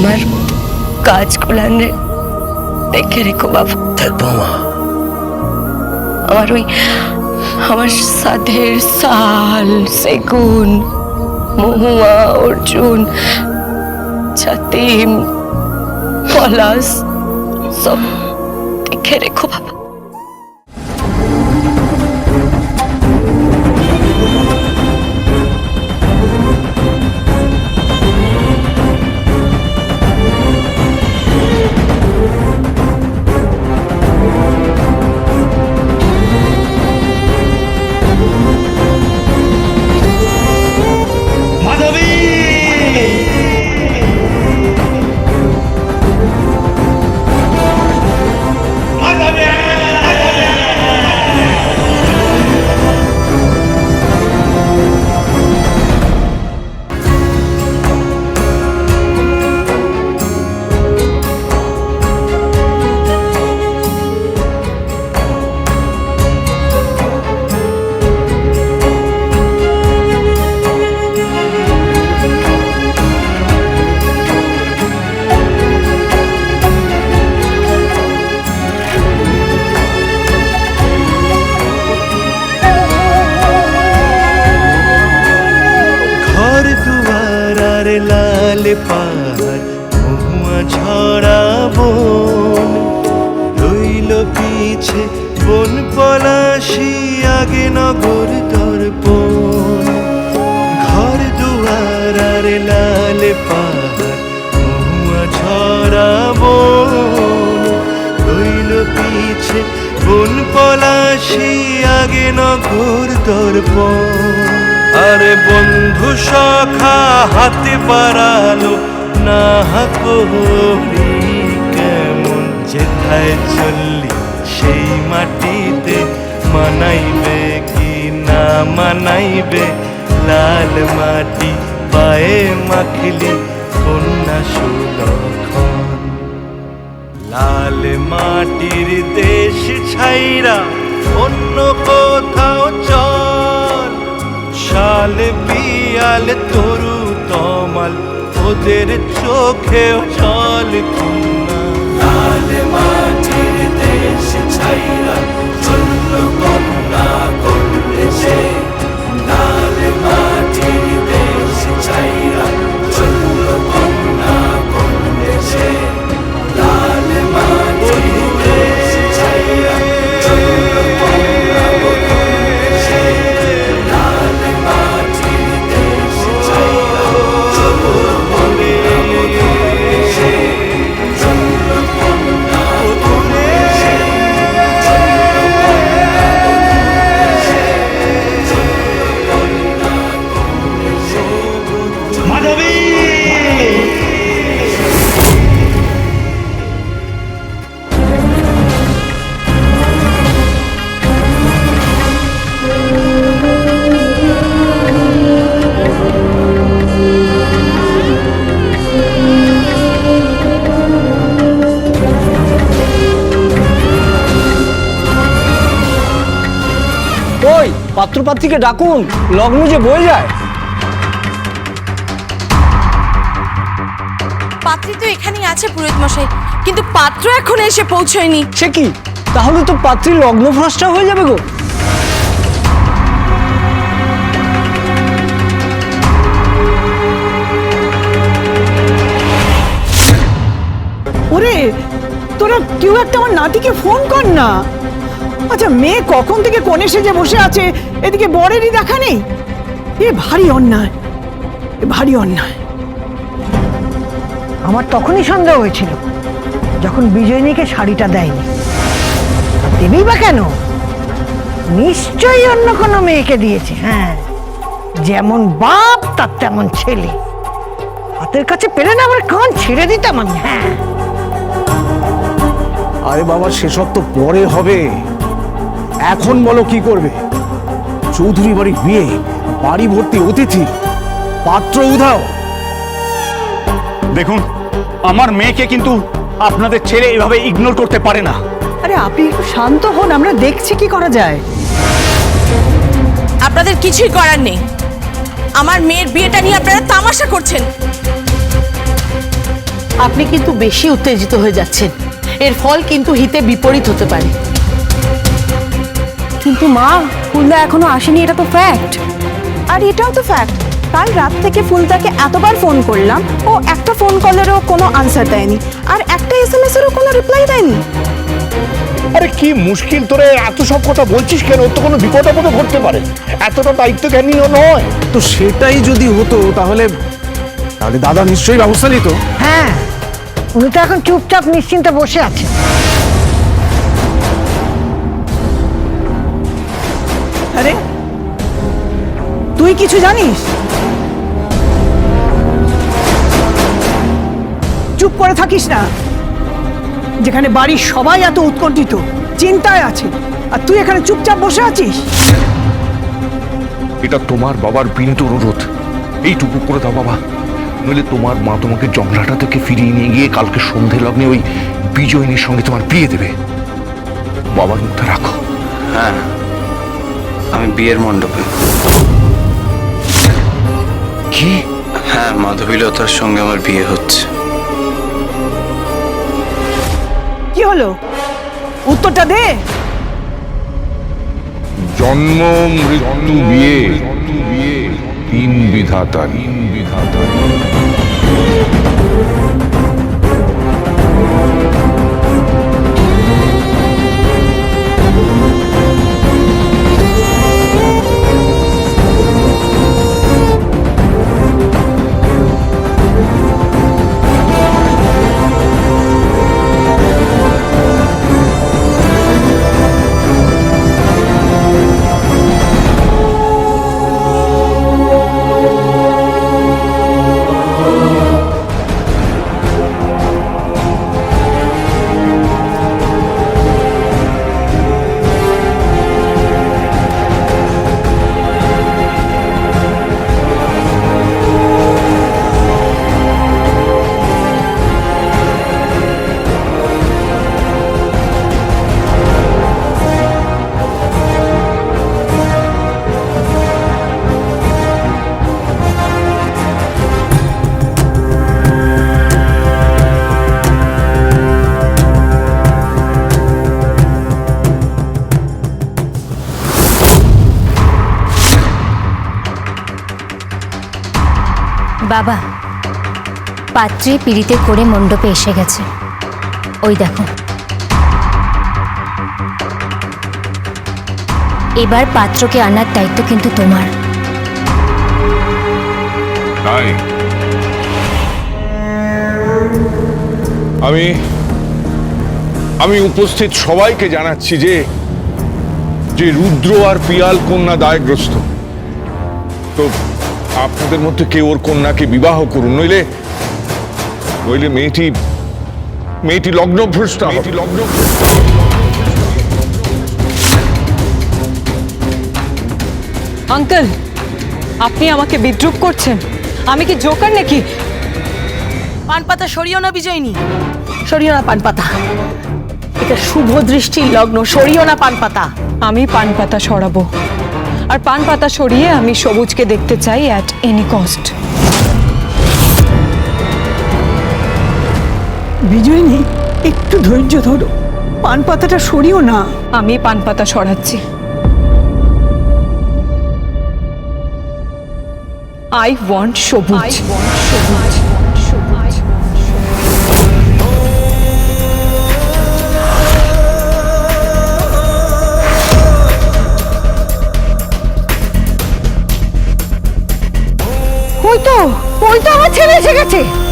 আমার কাজগুলো দেখে রেখো বাবু। দেখব মা আমার ওই আমার সাধের সাল সেগুন মহুয়া অর্জুন ছাতিম পলাশ সব দেখে রেখো বাবা। লাল পাহাড় মহুয়া ঝরা বন। রইল পিছে বন পলাশি, আগে নগর দর্পণ। ঘর দুয়ার আর লাল পাহাড়, মহুয়া ঝরা বন। রইল পিছে বন পলাশি, আগে নগর দর্পণ। আরে বন্ধু সখা হাতে পারালো না করি কেমন যেথায় চললি সেই মাটিতে মানাইবে কি না মানাইবে লাল মাটি পায়ে মাখলি কন্যা সুলক্ষণ লাল মাটির দেশ ছাইরা অন্য কোথাও চল শাল পিয়াল তরু তমাল ওদের চোখেও জল কন্যা লাল মাটির দেশ ছাইরা চলল পাত্রপাত্রীকে ডাকুন লগ্ন যে বয়ে যায়। পাত্রী তো এখানেই আছে পুরোহিত মশাই কিন্তু পাত্র এখন এসে পৌঁছয়নি। সে কি? তাহলে তো পাত্রীর লগ্ন ভ্রষ্টা হয়ে যাবে গো। ওরে তোরা কেউ একটা আমার নাতিকে ফোন কর না। আচ্ছা মেয়ে কখন থেকে কোণে সেজে বসে আছে? এদিকে বরেরই দেখা নেই? এ ভারী অন্যায়। এ ভারী অন্যায়। আমার তখনই সন্দেহ হয়েছিল যখন বিজয়নীকে শাড়িটা দেয়নি। দেবেই বা কেন? নিশ্চয়ই অন্য কোনো মেয়েকে দিয়েছে হ্যাঁ। যেমন বাপ তার তেমন ছেলে। হাতের কাছে পেলে না আমার কান ছেড়ে দিতাম আমি হ্যাঁ। আরে বাবা সেসব তো পরে হবে। এখন বলো কি করবে? চৌধুরী বাড়ির বিয়ে বাড়ি ভর্তি অতিথি পাত্র উধাও। দেখুন আমার মেয়েকে কিন্তু আপনাদের ছেড়ে এভাবে ইগনোর করতে পারে না। আরে আপনি একটু শান্ত হন আমরা দেখছি কি করা যায়। আপনাদের কিছুই করার নেই। আমার মেয়ের বিয়েটা নিয়ে আপনারা তামাশা করছেন। আপনি কিন্তু বেশি উত্তেজিত হয়ে যাচ্ছেন। এর ফল কিন্তু হিতে বিপরীত হতে পারে। কিন্তু মা ফুলদা এখনও আসেনি এটা তো ফ্যাক্ট আর এটাও তো ফ্যাক্ট কাল রাত থেকে ফুলদাকে এতবার ফোন করলাম ও একটা ফোন কলেরও কোনো আনসার দেয়নি আর একটা এসএমএস এরও কোনো রিপ্লাই দেয়নি। আরে কি মুশকিল তোরে এত সব কথা বলছিস কেন? ওর তো কোনো বিপদ আপদও ঘটতে পারে। এতটা দায়িত্ব জ্ঞানীও নয় তো সেটাই যদি হতো তাহলে তাহলে দাদা নিশ্চয়ই ব্যবস্থা নিত। হ্যাঁ উনি তো এখন চুপচাপ নিশ্চিন্তে বসে আছেন আরে তুই কিছু জানিস? চুপ করে থাকিস না। যেখানে বাড়ির সবাই এত উৎকণ্ঠিত চিন্তায় আছে। আর তুই এখানে চুপচাপ বসে আছিস? এটা তোমার বাবার বিনীত অনুরোধ। এইটুকু করে দাও বাবা। নইলে তোমার মা তোমাকে জংলাটা থেকে ফিরিয়ে নিয়ে গিয়ে কালকে সন্ধে লগ্নে ওই বিজয়িনীর সঙ্গে তোমার বিয়ে দেবে। বাবার মুখটা রাখো। হ্যাঁ। আমি বিয়ের মণ্ডপে। কি? হ্যাঁ মাধবীলতার সঙ্গে আমার বিয়ে হচ্ছে। কি হলো? উত্তরটা দে। জন্ম মৃত্যু বিয়ে। তিন বিধাতা। তিন বিধাতা। পাত্রী পিড়িতে করে মণ্ডপে এসে গেছে। ওই দেখো। এবার পাত্রকে আনার দায়িত্ব কিন্তু তোমার। আমি আমি উপস্থিত সবাইকে জানাচ্ছি যে যে রুদ্র আর পিয়াল কন্যা দায়গ্রস্ত। তো আপনাদের মধ্যে কেউ ওর কন্যাকে বিবাহ করুন, নইলে নইলে মেয়েটি মেয়েটি লগ্নভ্রষ্ট হবে। লগ্ন আঙ্কেল আপনি আমাকে বিদ্রুপ করছেন। আমি কি জোকার নাকি? পান পাতা সরিও না বিজয়নী। সরিও না পান পাতা এটা শুভ দৃষ্টির লগ্ন সরিও না পান পাতা আমি পান পাতা সরাবো। আর পান পাতা সরিয়ে আমি সবুজকে দেখতে চাই অ্যাট এনি কস্ট বিজয়িনী একটু ধৈর্য ধরো। পান পাতাটা সরিও না। আমি পান পাতা সরাচ্ছি আই ওয়ান্ট সবুজ ওই তো? ওই তো? আমার ছেলে এসে গেছে।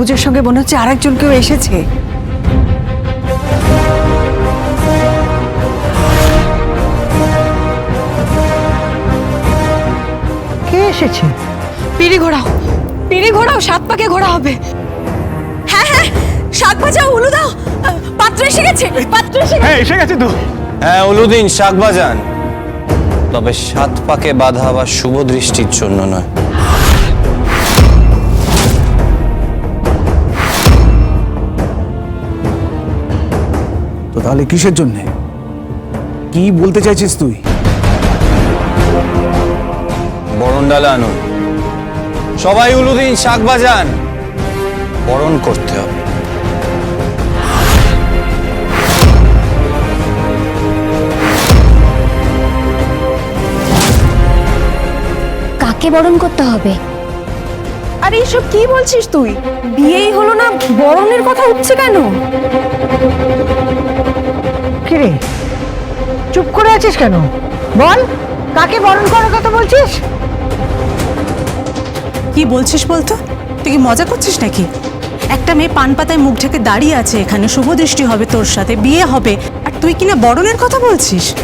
সবুজের সঙ্গে মনে হচ্ছে আরেকজন কেউ এসেছে। কে এসেছে? পিড়ি ঘোরাও পিড়ি ঘোরাও সাত পাকে ঘোরা হবে। হ্যাঁ হ্যাঁ শাক ভাজা উলু দাও। পাত্র এসে গেছে পাত্র এসে হ্যাঁ এসে গেছে তো। হ্যাঁ অলুদিন শাক বাজান তবে সাত পাকে বাধা বা শুভ দৃষ্টির জন্য নয়। তাহলে কিসের জন্যে? কি বলতে চাইছিস তুই? বরণ ডালা আনুন। সবাই উলুদিন শাক বাজান। বরণ করতে হবে। কাকে বরণ করতে হবে? আর এইসব কি বলছিস তুই? বিয়েই হলো না বরণের কথা উঠছে কেন? কিরে? চুপ করে আছিস কেন? বল কাকে বরণ করার কথা বলছিস? কি বলছিস বলতো? তুই কি মজা করছিস নাকি? একটা মেয়ে পান পাতায় মুখ ঢেকে দাঁড়িয়ে আছে এখানে শুভ দৃষ্টি হবে তোর সাথে বিয়ে হবে। আর তুই কিনা বরণের কথা বলছিস?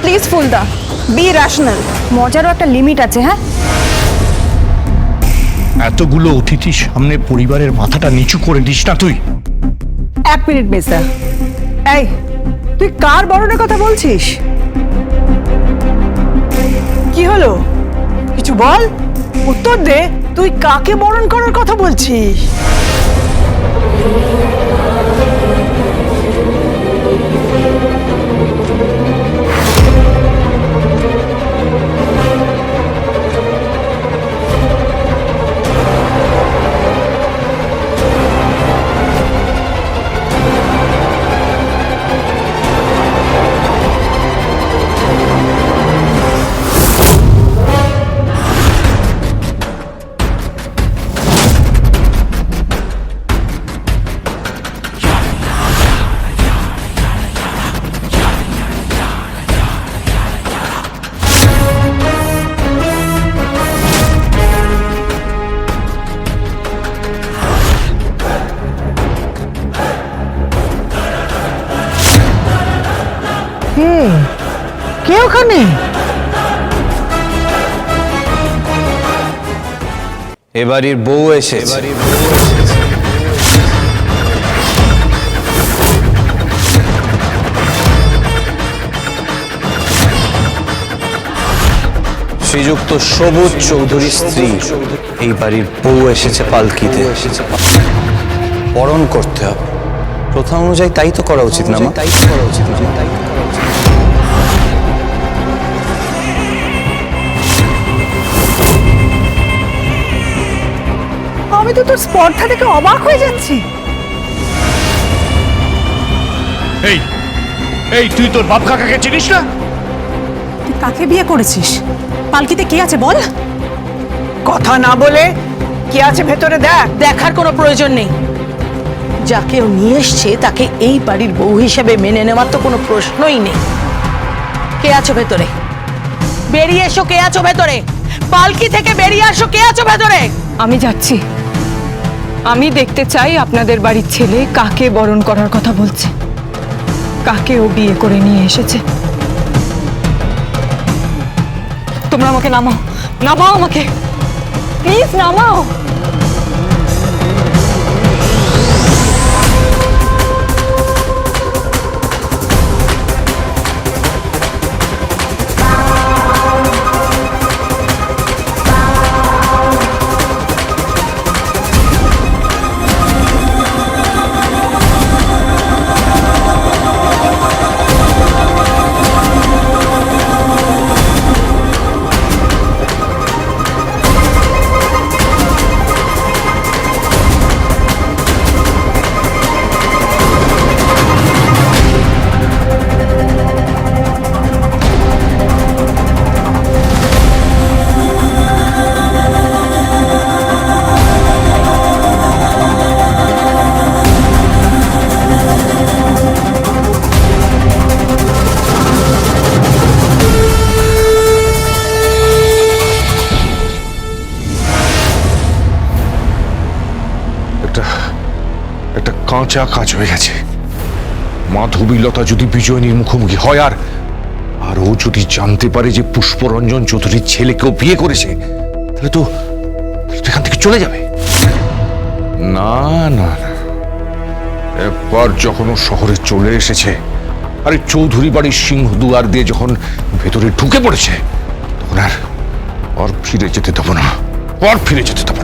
প্লিজ ফুলদা বি র্যাশনাল মজারও একটা লিমিট আছে হ্যাঁ? এতগুলো অতিথির সামনে পরিবারের মাথাটা নিচু করে দিস না তুই। এক মিনিট মেসা এই, তুই কার বরণের কথা বলছিস? কি হলো? কিছু বল? উত্তর দে, তুই কাকে বরণ করার কথা বলছিস? এবাড়ির বউ এসেছে। শ্রীযুক্ত সবুজ চৌধুরীর স্ত্রী এই বাড়ির বউ এসেছে পালকিতে। এসেছে বরণ করতে হবে। প্রথা অনুযায়ী তাই তো করা উচিত না মা? তাই তো করা উচিত। তাই আমি তো তোর স্পর্ধা দেখে অবাক হয়ে যাচ্ছি। এই এই তুই তোর বাপ কাকাকে চিনিস না? তুই কাকে বিয়ে করেছিস? পালকিতে কে আছে বল? কথা না বলে কি আছে ভেতরে দেখ। দেখার কোনো প্রয়োজন নেই। যাকে ও নিয়ে এসছে তাকে এই বাড়ির বউ হিসেবে মেনে নেওয়ার তো কোনো প্রশ্নই নেই। কে আছো ভেতরে? বেরিয়ে এসো কে আছো ভেতরে? পালকি থেকে বেরিয়ে আসো কে আছো ভেতরে? আমি যাচ্ছি। আমি দেখতে চাই আপনাদের বাড়ির ছেলে কাকে বরণ করার কথা বলছে। কাকে ও বিয়ে করে নিয়ে এসেছে। তোমরা আমাকে নামাও। নামাও আমাকে। প্লিজ নামাও। কাঁচা কাজ হয়ে গেছে। মাধবীলতা যদি বিজয়নীর মুখোমুখি হয় আর আর ও যদি জানতে পারে যে পুষ্পরঞ্জন চৌধুরীর ছেলেকেও বিয়ে করেছে, তাহলে তো এখান থেকে চলে যাবে। না না না। একবার যখন ও শহরে চলে এসেছে, আরে চৌধুরী বাড়ির সিংহদুয়ার দিয়ে যখন ভেতরে ঢুকে পড়েছে, তখন আর ফিরে যেতে দেবো না। আর ফিরে যেতে দেবো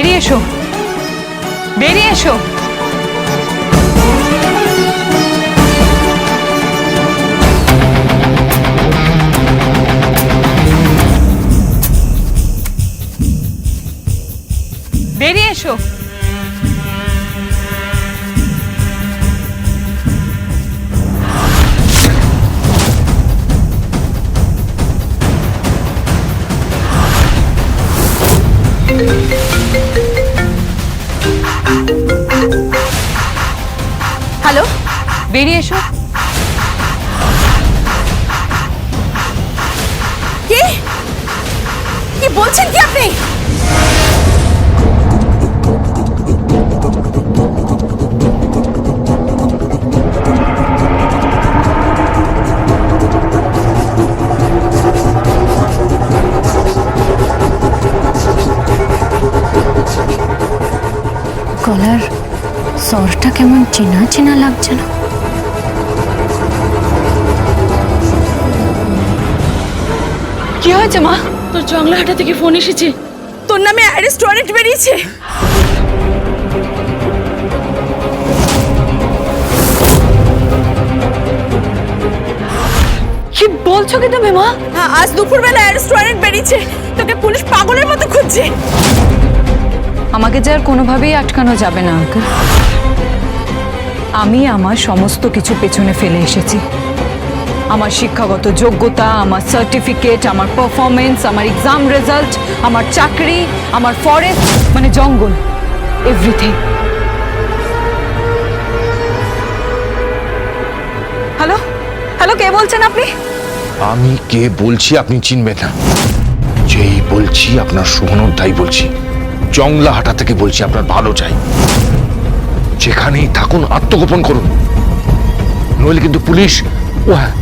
বেরিয়ে এসো। বেরিয়ে এসো। বেরিয়ে এসো। কি? কি বলছেন কি আপনি? গলার স্বরটা কেমন চেনা চেনা লাগছে না? কি হয়েছে মা? তোর জংলাহাটা থেকে ফোন এসেছে। তোর নামে অ্যারেস্ট ওয়ারেন্ট বেরিয়েছে। কি বলছো কি তুমি মা? হ্যাঁ আজ দুপুরবেলা অ্যারেস্ট ওয়ারেন্ট বেরিয়েছে। তোকে পুলিশ পাগলের মতো খুঁজছে। আমাকে যে আর কোনোভাবেই আটকানো যাবে না আঙ্কেল আমি আমার সমস্ত কিছু পেছনে ফেলে এসেছি। আমার শিক্ষাগত যোগ্যতা, আমার সার্টিফিকেট আমার পারফরমেন্স আমার এক্সাম রেজাল্ট আমার চাকরি, আমার ফরেস্ট মানে জঙ্গল এভরিথিং হ্যালো হ্যালো কে বলছেন আপনি? আমি কে বলছি আপনি চিনবেন না। যেই বলছি আপনার শুভনোর দায়ী বলছি। জংলাহাটা থেকে বলছি আপনার ভালো চাই। যেখানেই থাকুন, আত্মগোপন করুন। নইলে কিন্তু পুলিশ, ও হ্যাঁ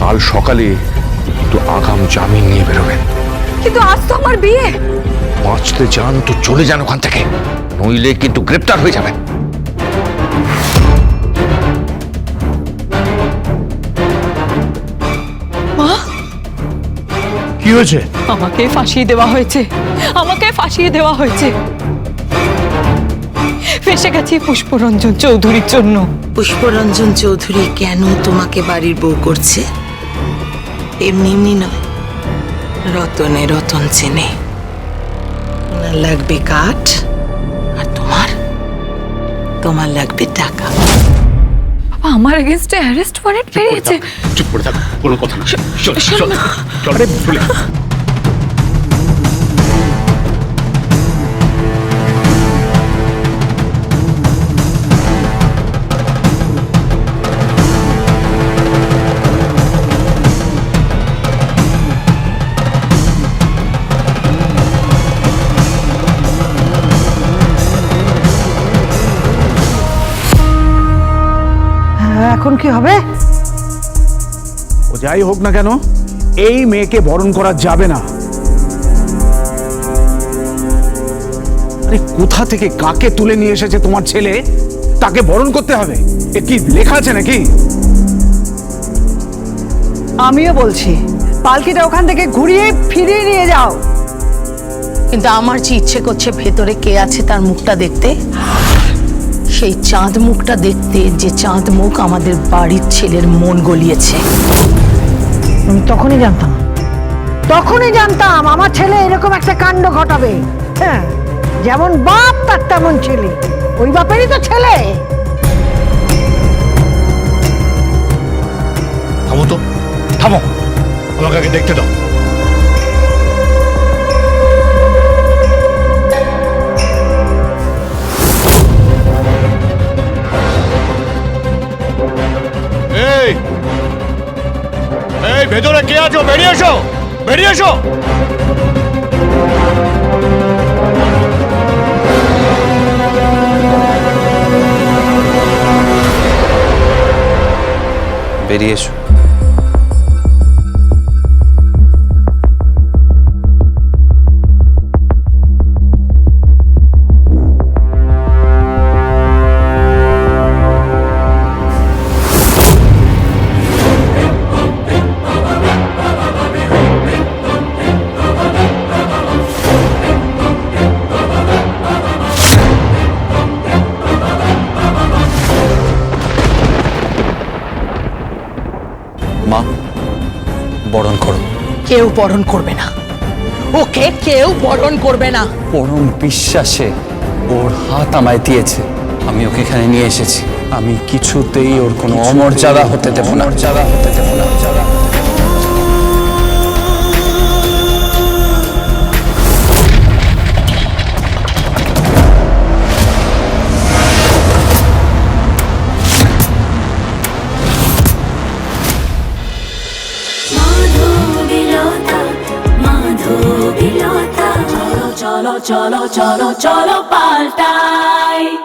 কাল সকালে একটু আগাম জামিন নিয়ে বেরোবেন। কিন্তু আজ তো আমার বিয়ে। বাঁচতে চান তো চলে যান ওখান থেকে। নইলে কিন্তু গ্রেপ্তার হয়ে যাবেন। মা? কি হয়েছে? আমাকে ফাঁসিয়ে দেওয়া হয়েছে। আমাকে ফাঁসিয়ে দেওয়া হয়েছে। ফেসে গেছি পুষ্পরঞ্জন চৌধুরীর জন্য। পুষ্পরঞ্জন চৌধুরী কেন তোমাকে বাড়ির বউ করছে? এমনি এমনি নয়। রতনে রতন চেনে। ওনার লাগবে কাঠ আর তোমার? তোমার লাগবে টাকা। বাবা, আমার এগেনস্টে অ্যারেস্ট ওয়ারেন্ট বেরিয়েছে। চুপ করে থাক কোনো কথা না। চল চল চলে কি হবে? ও যাই হোক না কেন এই মেয়েকে বরণ করা যাবে না। আরে কোথা থেকে কাকে তুলে নিয়ে এসেছে তোমার ছেলে? তাকে বরণ করতে হবে? এ কি লেখা আছে নাকি? আমিও বলছি পালকিটা ওখান থেকে ঘুরিয়ে ফিরিয়ে নিয়ে যাও। কিন্তু আমার যে ইচ্ছে করছে ভেতরে কে আছে তার মুখটা দেখতে? সেই চাঁদ মুখটা দেখতে যে চাঁদ মুখ আমাদের বাড়ির ছেলের মন গলিয়েছে। আমি তখনই জানতাম তখনই জানতাম আমার ছেলে এরকম একটা কাণ্ড ঘটাবে। হ্যাঁ যেমন বাপ তার তেমন ছেলে, ওই বাপেরই তো ছেলে। থামো তো, থামো, আমাকে আগে দেখতে দাও। ভেতরে কে আছো? বেরিয়ে এসো! বেরিয়ে এসো! বেরিয়ে এসো। মা বরণ করো। কেউ বরণ করবে না। ওকে কেউ বরণ করবে না। পরম বিশ্বাসে ওর হাত আমায় দিয়েছে। আমি ওকে এখানে নিয়ে এসেছি। আমি কিছুতেই ওর কোনো অমর্যাদা হতে দেবো না। মর্যাদা হতে দেবো না। চলো চলো চলো পাল্টাই।